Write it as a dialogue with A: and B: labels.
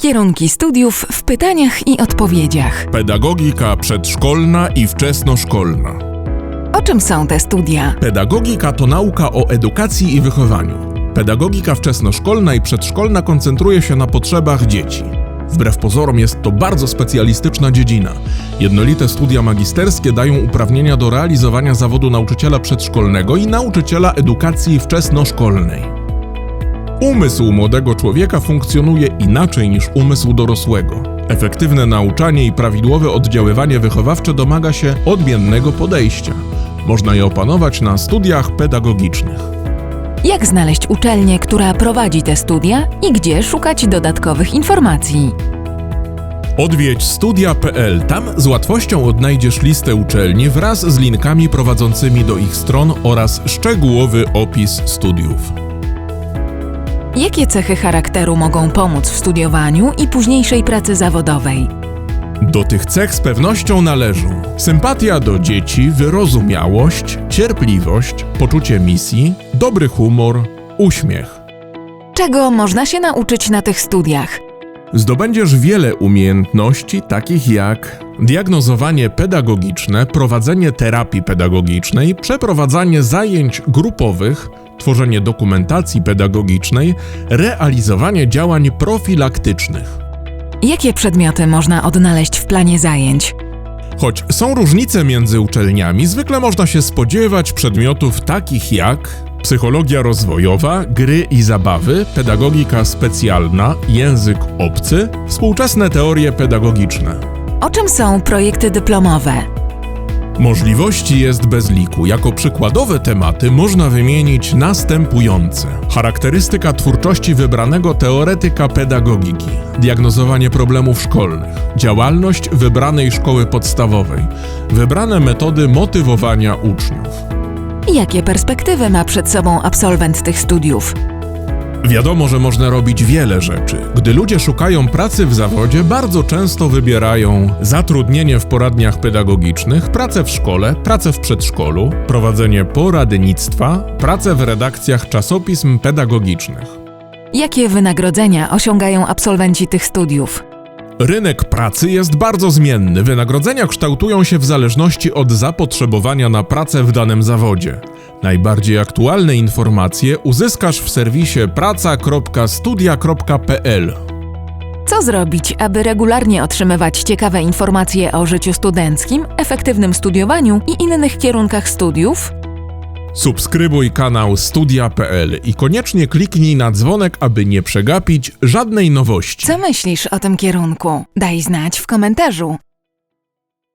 A: Kierunki studiów w pytaniach i odpowiedziach.
B: Pedagogika przedszkolna i wczesnoszkolna.
A: O czym są te studia?
B: Pedagogika to nauka o edukacji i wychowaniu. Pedagogika wczesnoszkolna i przedszkolna koncentruje się na potrzebach dzieci. Wbrew pozorom jest to bardzo specjalistyczna dziedzina. Jednolite studia magisterskie dają uprawnienia do realizowania zawodu nauczyciela przedszkolnego i nauczyciela edukacji wczesnoszkolnej. Umysł młodego człowieka funkcjonuje inaczej niż umysł dorosłego. Efektywne nauczanie i prawidłowe oddziaływanie wychowawcze domaga się odmiennego podejścia. Można je opanować na studiach pedagogicznych.
A: Jak znaleźć uczelnię, która prowadzi te studia i gdzie szukać dodatkowych informacji?
B: Odwiedź studia.pl. Tam z łatwością odnajdziesz listę uczelni wraz z linkami prowadzącymi do ich stron oraz szczegółowy opis studiów.
A: Jakie cechy charakteru mogą pomóc w studiowaniu i późniejszej pracy zawodowej?
B: Do tych cech z pewnością należą sympatia do dzieci, wyrozumiałość, cierpliwość, poczucie misji, dobry humor, uśmiech.
A: Czego można się nauczyć na tych studiach?
B: Zdobędziesz wiele umiejętności, takich jak diagnozowanie pedagogiczne, prowadzenie terapii pedagogicznej, przeprowadzanie zajęć grupowych, tworzenie dokumentacji pedagogicznej, realizowanie działań profilaktycznych.
A: Jakie przedmioty można odnaleźć w planie zajęć?
B: Choć są różnice między uczelniami, zwykle można się spodziewać przedmiotów takich jak psychologia rozwojowa, gry i zabawy, pedagogika specjalna, język obcy, współczesne teorie pedagogiczne.
A: O czym są projekty dyplomowe?
B: Możliwości jest bez liku. Jako przykładowe tematy można wymienić następujące: charakterystyka twórczości wybranego teoretyka pedagogiki, diagnozowanie problemów szkolnych, działalność wybranej szkoły podstawowej, wybrane metody motywowania uczniów.
A: Jakie perspektywy ma przed sobą absolwent tych studiów?
B: Wiadomo, że można robić wiele rzeczy. Gdy ludzie szukają pracy w zawodzie, bardzo często wybierają zatrudnienie w poradniach pedagogicznych, pracę w szkole, pracę w przedszkolu, prowadzenie poradnictwa, pracę w redakcjach czasopism pedagogicznych.
A: Jakie wynagrodzenia osiągają absolwenci tych studiów?
B: Rynek pracy jest bardzo zmienny. Wynagrodzenia kształtują się w zależności od zapotrzebowania na pracę w danym zawodzie. Najbardziej aktualne informacje uzyskasz w serwisie praca.studia.pl.
A: Co zrobić, aby regularnie otrzymywać ciekawe informacje o życiu studenckim, efektywnym studiowaniu i innych kierunkach studiów?
B: Subskrybuj kanał studia.pl i koniecznie kliknij na dzwonek, aby nie przegapić żadnej nowości.
A: Co myślisz o tym kierunku? Daj znać w komentarzu.